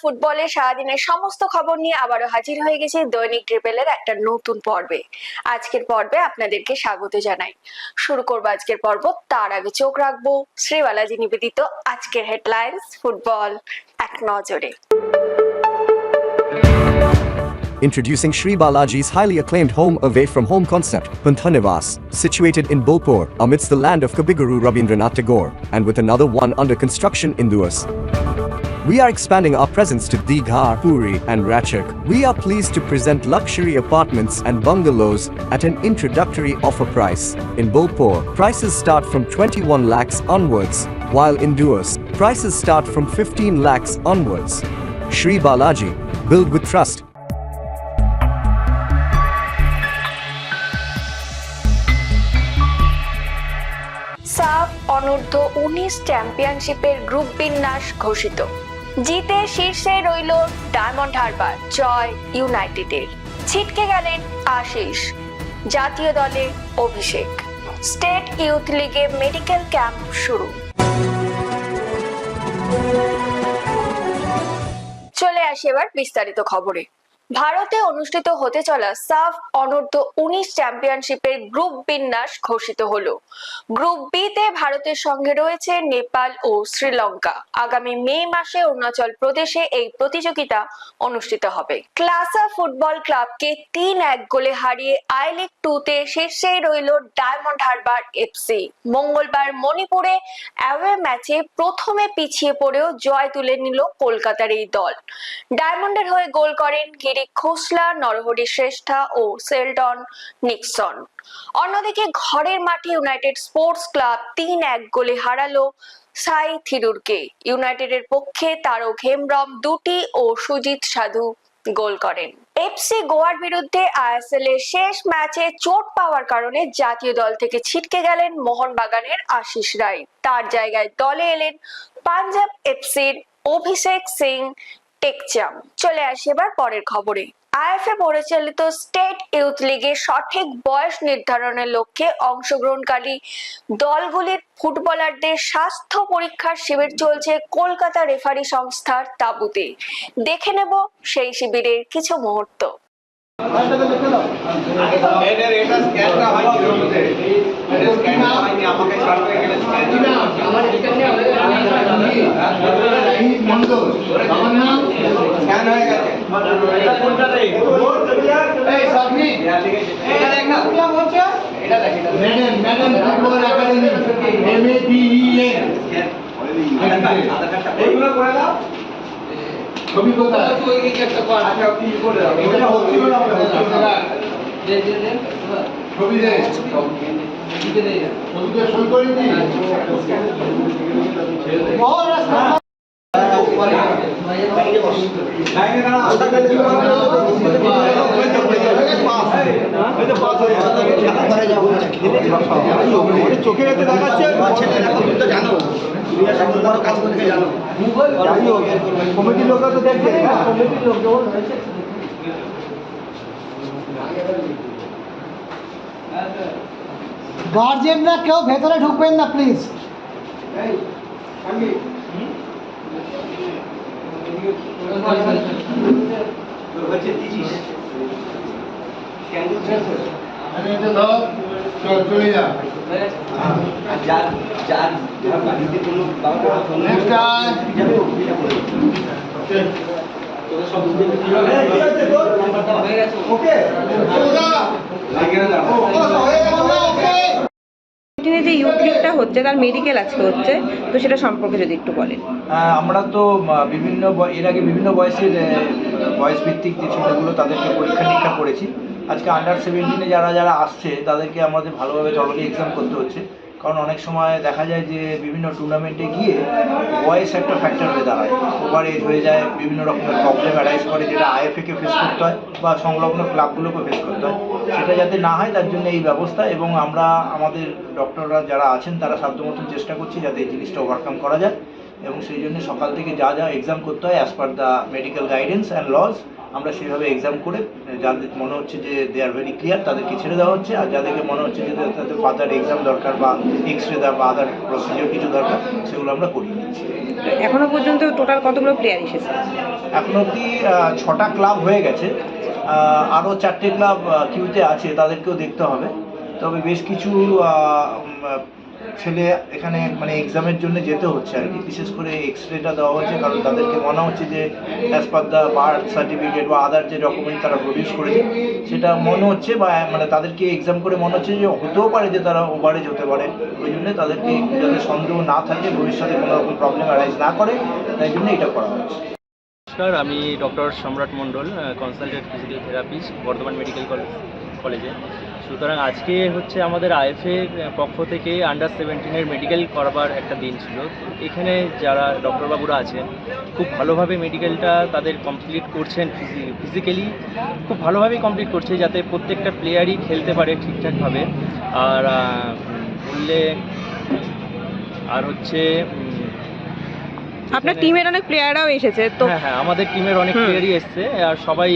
ফুটবলে সারাদিনের সমস্ত খবর নিয়ে আবারও হাজির হয়ে গেছি দৈনিক ট্রিপেলের একটা নতুন পর্বে আজকের পর্বে আপনাদেরকে স্বাগত জানাই শুরু করব আজকের পর্ব তার আগে চোখ রাখব শ্রীবালাজি নিবেদিত আজকের হেডলাইন্স ফুটবল এক নজরে Introducing Sri Balaji's highly acclaimed home away from home concept, Panthanivas, situated in Bolpur, amidst the land of Kabiguru Rabindranath Tagore, and with another one under construction in Duas. We are expanding our presence to Digha, Puri, and Ratchak. We are pleased to present luxury apartments and bungalows at an introductory offer price. In Bolpur, prices start from 21 lakhs onwards, while in Duas, prices start from 15 lakhs onwards. Sri Balaji, build with trust. সাফ অনূর্ধ্ব উনিশ চ্যাম্পিয়নশিপের group বিন্যাস ঘোষিত জিতে শীর্ষে রইল diamond Harbour, জয় ইউনাইটেডের। ছিটকে গেলেন আশিস, জাতীয় দলে অভিষেক। স্টেট ইউথ লিগে মেডিকেল ক্যাম্প শুরু। চলে আসি এবার বিস্তারিত খবরে। ভারতে অনুষ্ঠিত হতে চলা সাফ অনূর্ধ্ব উনিশ চ্যাম্পিয়নশিপের গ্রুপ বিন্যাস ঘোষিত হলো। গ্রুপ বি তে ভারতের সঙ্গে রয়েছে নেপাল ও শ্রীলঙ্কা। আগামী মে মাসে অরুণাচল প্রদেশে এই প্রতিযোগিতা অনুষ্ঠিত হবে। ক্লাসা ফুটবল ক্লাবকে তিন এক গোলে হারিয়ে আই লিগ টু তে শীর্ষেই রইল ডায়মন্ড হারবার এফসি মঙ্গলবার মণিপুরে অ্যাওয়ে ম্যাচে প্রথমে পিছিয়ে পড়েও জয় তুলে নিল কলকাতার এই দল। ডায়মন্ডের হয়ে গোল করেন গিরি খোসলা, নরহরি শ্রেষ্ঠা ও সেলডন নিক্সন। অন্যদিকে ঘরের মাঠে ইউনাইটেড স্পোর্টস ক্লাব তিন এক গোলে হারালো সাই থিরুরকে। ইউনাইটেডের পক্ষে তারক হেমব্রম, দুটি ও সুজিত সাধু গোল করেন। এফসি গোয়ার বিরুদ্ধে আইএসএল এর শেষ ম্যাচে চোট পাওয়ার কারণে জাতীয় দল থেকে ছিটকে গেলেন মোহনবাগানের আশিস রায়। তার জায়গায় দলে এলেন পাঞ্জাব এফসির অভিষেক সিং টেকচাম চলে আসি এবার পরের খবরে। আইএফএ পরিচালিত স্টেট ইউথ লিগে সঠিক বয়স নির্ধারণের লক্ষ্যে অংশগ্রহণকারী দলগুলির ফুটবলারদের স্বাস্থ্য পরীক্ষার শিবির চলছে কলকাতা রেফারি সংস্থার তাঁবুতে। দেখে নেব সেই শিবিরের কিছু মুহূর্ত। এদের এটা স্ক্যানটা হয়নি এর মধ্যে এটা স্ক্যানটা হয়নি আমাকে ছাড়তে গেলে স্ক্যান স্ক্যান হয়ে গেছে আধার কার্ডটা এইগুলো করে দাও ছবি কোথায় আচ্ছা কি করে দাও এটা হচ্ছিল না ছবি দে ছবিতে সই করে দি চোখে রেখে দেখাচ্ছে জানো যাই হোক কমিটির লোকরা তো দেখবে কমিটির লোক যখন হয়েছে গার্জেনরা কেউ ভেতরে ঢুকবেন না প্লিজ হচ্ছে তিরিশ। আমি এটা ধর চল চলে যা। যার যার যার বাড়িতে কোনো যে হচ্ছে তার মেডিকেল আজকে হচ্ছে তো সেটা সম্পর্কে যদি একটু বলেন আমরা তো বিভিন্ন এর আগে বিভিন্ন বয়সের বয়স ভিত্তিক যে ছেলেগুলো তাদেরকে পরীক্ষা নিরীক্ষা করেছি আজকে আন্ডার সেভেন্টিনে যারা যারা আসছে তাদেরকে আমাদের ভালোভাবে জলকে এক্সাম করতে হচ্ছে কারণ অনেক সময় দেখা যায় যে বিভিন্ন টুর্নামেন্টে গিয়ে বয়স একটা ফ্যাক্টর হয়ে দাঁড়ায়। ওভার এজ হয়ে যায়, বিভিন্ন রকমের প্রবলেম অ্যারাইজ করে যেটা আইএফএকে ফেস করতে হয় বা সংলগ্ন ক্লাবগুলোকে ফেস করতে হয়। সেটা যাতে না হয়, তার জন্য এই ব্যবস্থা এবং আমরা, আমাদের ডক্টররা যারা আছেন, তারা সাধ্যমতো চেষ্টা করছি যাতে এই জিনিসটা ওভারকাম করা যায় এবং সেই জন্য সকাল থেকে যা যা এক্সাম করতে হয় as per the medical guidance and laws আমরা সেভাবে এক্সাম করে যাদের মনে হচ্ছে যে দে আর ভেরি ক্লিয়ার তাদেরকে ছেড়ে দেওয়া হচ্ছে। আর যাদেরকে মনে হচ্ছে যে তাদের ফার্দার এক্সাম দরকার বা এক্স রে বা আদার প্রসিডিওর কিছু দরকার সেগুলো আমরা করিয়ে নিচ্ছি এখনও পর্যন্ত টোটাল কতগুলো প্লেয়ার এসেছে? এখন অবধি ছটা ক্লাব হয়ে গেছে। আরও চারটে ক্লাব কিউতে আছে তাদেরকেও দেখতে হবে। তবে বেশ কিছু ছেলে এখানে মানে এক্সামের জন্য যেতে হচ্ছে আর কি। বিশেষ করে এক্স রেটা দেওয়া হচ্ছে কারণ তাদেরকে মনে হচ্ছে যে as per the birth certificate বা আদার যে ডকুমেন্ট তারা প্রডিউস করেছে, সেটা মনে হচ্ছে বা মানে তাদেরকে এক্সাম করে মনে হচ্ছে যে হতেও পারে যে তারা ওভারেজ হতে পারে। ওই জন্য তাদেরকে যাতে সন্দেহ না থাকে, ভবিষ্যতে কোনো রকম প্রবলেম অ্যারাইজ না করে, তাই জন্য এটা করা হচ্ছে। নমস্কার, আমি doctor Samrat Mondal consultant physical therapist Bardhaman medical college কলেজে সুতরাং আজকে হচ্ছে আমাদের আইএফের পক্ষ থেকে আন্ডার সেভেন্টিনের মেডিকেল করবার একটা দিন ছিল। এখানে যারা ডক্টরবাবুরা আছেন খুব ভালোভাবে মেডিকেলটা তাদের কমপ্লিট করছেন ফিজিক্যালি খুব ভালোভাবেই কমপ্লিট করছে যাতে প্রত্যেকটা প্লেয়ারই খেলতে পারে ঠিকঠাকভাবে। আর বললে আর হচ্ছে আপনার টিমের অনেক প্লেয়াররাও এসেছে তো হ্যাঁ হ্যাঁ আমাদের টিমের অনেক প্লেয়ারই এসছে আর সবাই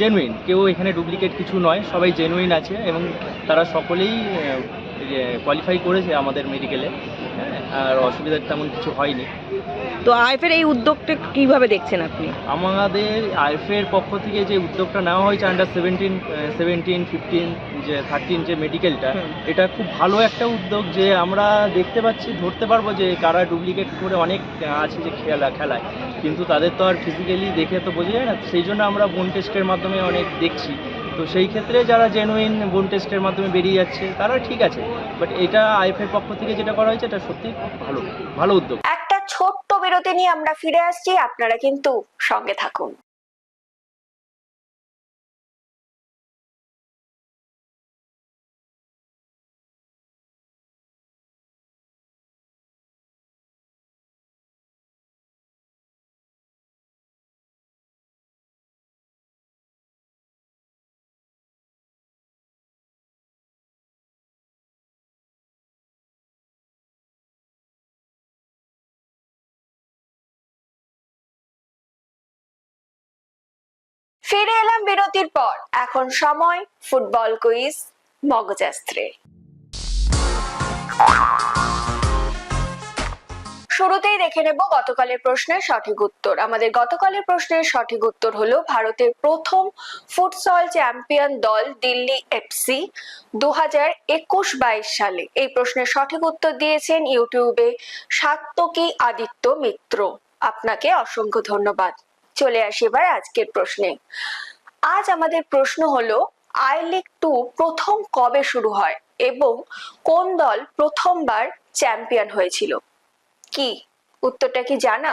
জেনুইন কেউ এখানে ডুপ্লিকেট কিছু নয় সবাই জেনুইন আছে এবং তারা সকলেই কোয়ালিফাই করেছে আমাদের মেডিকেলে আর অসুবিধার তেমন কিছু হয়নি। তো আইএফের এই উদ্যোগটা কীভাবে দেখছেন আপনি? আমাদের আইএফের পক্ষ থেকে যে উদ্যোগটা নেওয়া হয়েছে আন্ডার সেভেন্টিন সেভেন্টিন ফিফটিন যে থার্টিন যে মেডিকেলটা এটা খুব ভালো একটা উদ্যোগ যে আমরা দেখতে পাচ্ছি ধরতে পারব যে কারা ডুপ্লিকেট করে অনেক আছে যে খেলা খেলায়। কিন্তু তাদের তো আর ফিজিক্যালি দেখে তো বোঝা যায় না। সেই জন্য আমরা বোন টেস্টের মাধ্যমে অনেক দেখছি। তো সেই ক্ষেত্রে যারা জেনুইন বোন টেস্টের মাধ্যমে বেরিয়ে যাচ্ছে, তারা ঠিক আছে। বাট এটা আইএফের পক্ষ থেকে যেটা করা হয়েছে, এটা সত্যি ভালো ভালো উদ্যোগ। একটা ছোট্ট বিরতি নিয়ে আমরা ফিরে আসছি। আপনারা কিন্তু সঙ্গে থাকুন। ফিরে এলাম বিরতির পর। এখন সময়, ফুটবল কুইজ, মগজাস্ত্রে। শুরুতেই দেখে নেব গতকালের প্রশ্নের সঠিক উত্তর। আমাদের গতকালের প্রশ্নের সঠিক উত্তর হলো ভারতের প্রথম ফুটসল চ্যাম্পিয়ন দল দিল্লি এফসি দু হাজার একুশ বাইশ সালে। এই প্রশ্নের সঠিক উত্তর দিয়েছেন ইউটিউবে সাত্তকী আদিত্য মিত্র। আপনাকে অসংখ্য ধন্যবাদ। চলে আসি এবার আজকের প্রশ্নে। আজ আমাদের প্রশ্ন হলো আই লিগ টু প্রথম কবে শুরু হয় এবং কোন দল প্রথমবার চ্যাম্পিয়ন হয়েছিল? কি? উত্তরটা কি জানা?